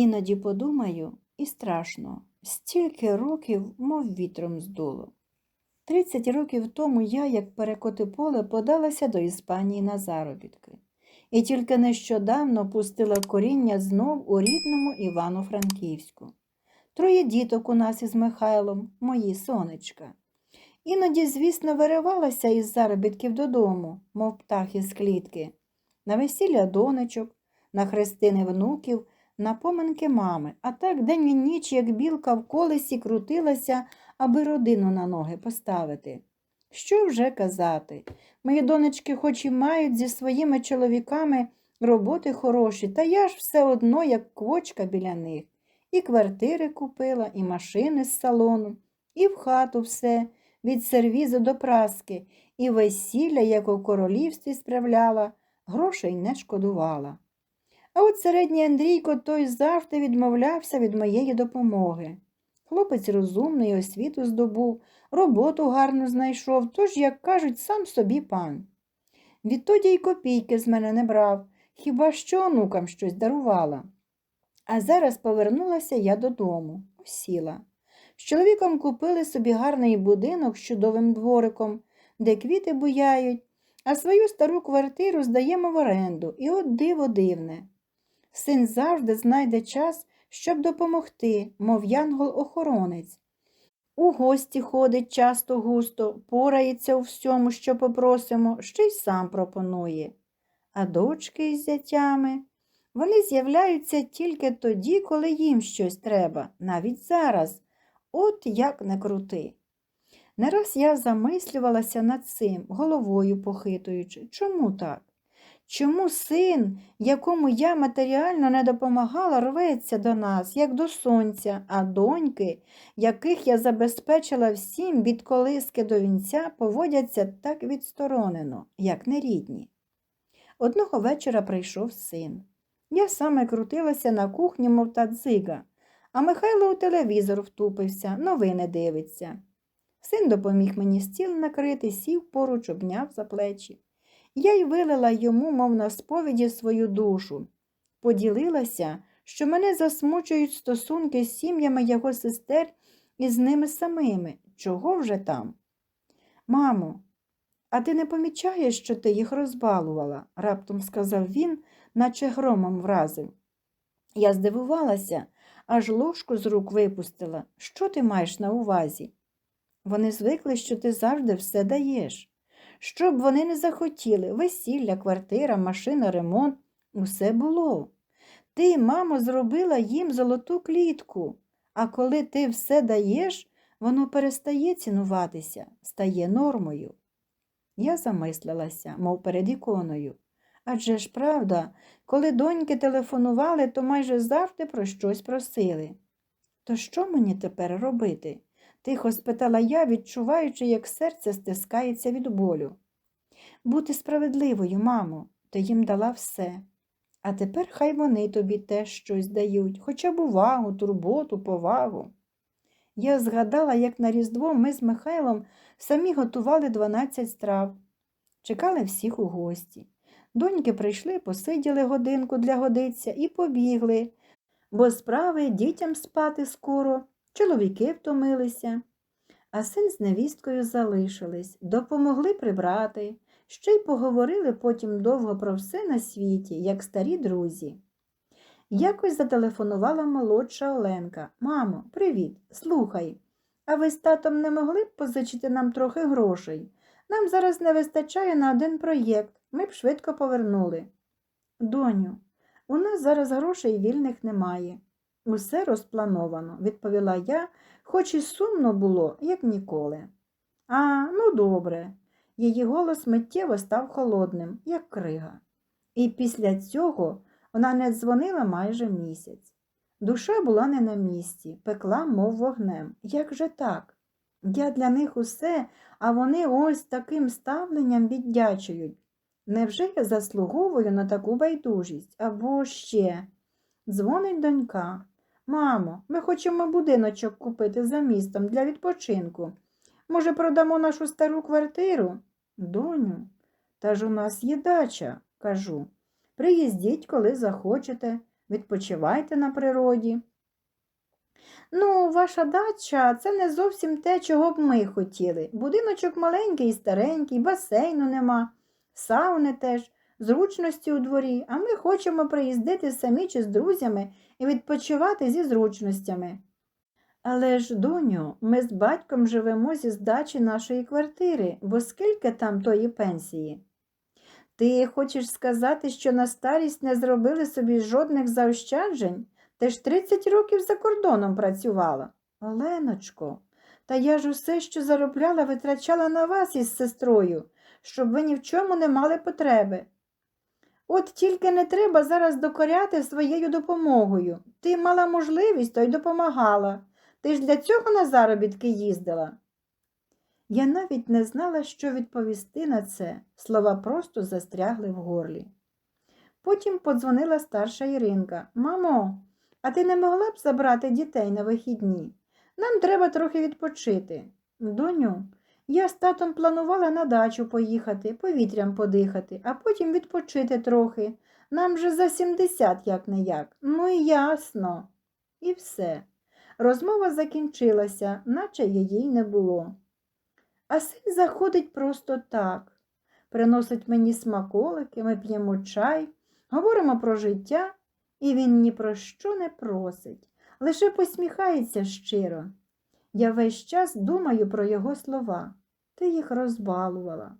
Іноді подумаю, і страшно, стільки років, мов вітром здуло. Тридцять років тому я, як перекоти поле, подалася до Іспанії на заробітки. І тільки нещодавно пустила коріння знов у рідному Івано-Франківську. Троє діток у нас із Михайлом, мої сонечка. Іноді, звісно, виривалася із заробітків додому, мов птах із клітки, на весілля донечок, на хрестини внуків, на поминки мами, а так день і ніч, як білка в колесі, крутилася, аби родину на ноги поставити. Що вже казати? Мої донечки, хоч і мають зі своїми чоловіками роботи хороші, та я ж все одно, як квочка біля них. І квартири купила, і машини з салону, і в хату все, від сервізу до праски, і весілля, як у королівстві справляла, грошей не шкодувала. А от середній Андрійко той завжди відмовлявся від моєї допомоги. Хлопець розумний, освіту здобув, роботу гарно знайшов, тож, як кажуть, сам собі пан. Відтоді й копійки з мене не брав, хіба що онукам щось дарувала. А зараз повернулася я додому, осіла. З чоловіком купили собі гарний будинок з чудовим двориком, де квіти буяють, а свою стару квартиру здаємо в оренду, і от диво дивне. Син завжди знайде час, щоб допомогти, мов янгол-охоронець. У гості ходить часто густо, порається у всьому, що попросимо, ще й сам пропонує. А дочки із зятями, вони з'являються тільки тоді, коли їм щось треба, навіть зараз, от як не крути. Не раз я замислювалася над цим, головою похитуючи, чому так? Чому син, якому я матеріально не допомагала, рветься до нас, як до сонця, а доньки, яких я забезпечила всім від колиски до вінця, поводяться так відсторонено, як нерідні. Одного вечора прийшов син. Я саме крутилася на кухні, мов та дзига, а Михайло у телевізор втупився, новини дивиться. Син допоміг мені стіл накрити, сів поруч, обняв за плечі. Я й вилила йому, мов на сповіді, свою душу, поділилася, що мене засмучують стосунки з сім'ями його сестер і з ними самими. Чого вже там? Мамо, а ти не помічаєш, що ти їх розбалувала? раптом сказав він, наче громом вразив. Я здивувалася, аж ложку з рук випустила. Що ти маєш на увазі? Вони звикли, що ти завжди все даєш. Що б вони не захотіли весілля, квартира, машина, ремонт усе було. Ти, мамо, зробила їм золоту клітку, а коли ти все даєш, воно перестає цінуватися, стає нормою. Я замислилася, мов перед іконою. Адже ж правда, коли доньки телефонували, то майже завжди про щось просили. То що мені тепер робити? Тихо спитала я, відчуваючи, як серце стискається від болю. Бути справедливою, мамо, ти їм дала все. А тепер хай вони тобі теж щось дають, хоча б увагу, турботу, повагу. Я згадала, як на Різдво ми з Михайлом самі готували 12 страв, чекали всіх у гості. Доньки прийшли, посиділи годинку для годиця і побігли, бо справи дітям спати скоро, чоловіки втомилися, а син з невісткою залишились, допомогли прибрати, ще й поговорили потім довго про все на світі, як старі друзі. Якось зателефонувала молодша Оленка. Мамо, привіт, слухай. А ви з татом не могли б позичити нам трохи грошей? Нам зараз не вистачає на один проєкт, ми б швидко повернули. Доню, у нас зараз грошей вільних немає. Усе розплановано, відповіла я, хоч і сумно було, як ніколи. А, ну добре. Її голос миттєво став холодним, як крига. І після цього вона не дзвонила майже місяць. Душа була не на місці, пекла, мов вогнем. Як же так? Я для них усе, а вони ось таким ставленням віддячують. Невже я заслуговую на таку байдужість? Або ще. Дзвонить донька. Мамо, ми хочемо будиночок купити за містом для відпочинку. Може, продамо нашу стару квартиру? Доню, та ж у нас є дача, кажу. Приїздіть, коли захочете. відпочивайте на природі. Ну, ваша дача це не зовсім те, чого б ми хотіли. Будиночок маленький і старенький, басейну нема, сауни теж, зручності у дворі, а ми хочемо приїздити самі чи з друзями і відпочивати зі зручностями. Але ж, доню, ми з батьком живемо зі здачі нашої квартири, бо скільки там тої пенсії? Ти хочеш сказати, що на старість не зробили собі жодних заощаджень? Ти ж 30 років за кордоном працювала. Оленочко, та я ж усе, що заробляла, витрачала на вас із сестрою, щоб ви ні в чому не мали потреби. От тільки не треба зараз докоряти своєю допомогою. Ти мала можливість, то й допомагала. Ти ж для цього на заробітки їздила. Я навіть не знала, що відповісти на це. Слова просто застрягли в горлі. Потім подзвонила старша Іринка. Мамо, а ти не могла б забрати дітей на вихідні? Нам треба трохи відпочити. Доню, я з татом планувала на дачу поїхати, повітрям подихати, а потім відпочити трохи. Нам же за сімдесят як не як. Ну ясно. І все. Розмова закінчилася, наче її не було. А син заходить просто так. Приносить мені смаколики, ми п'ємо чай, говоримо про життя, і він ні про що не просить, лише посміхається щиро. Я весь час думаю про його слова. Ти їх розбалувала.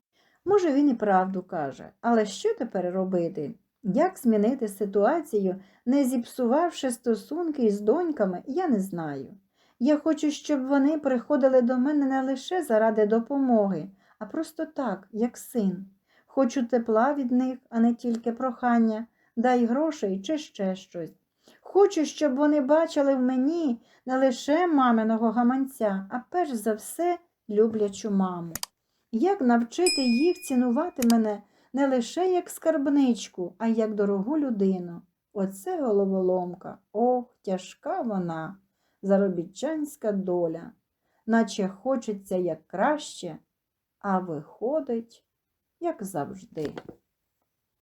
Може, він і правду каже, але що тепер робити? Як змінити ситуацію, не зіпсувавши стосунки із доньками, я не знаю. Я хочу, щоб вони приходили до мене не лише заради допомоги, а просто так, як син. Хочу тепла від них, а не тільки прохання, дай грошей чи ще щось. Хочу, щоб вони бачили в мені не лише маминого гаманця, а перш за все люблячу маму. Як навчити їх цінувати мене не лише як скарбничку, а як дорогу людину? Оце головоломка. Ох, тяжка вона, заробітчанська доля, наче хочеться як краще, а виходить, як завжди.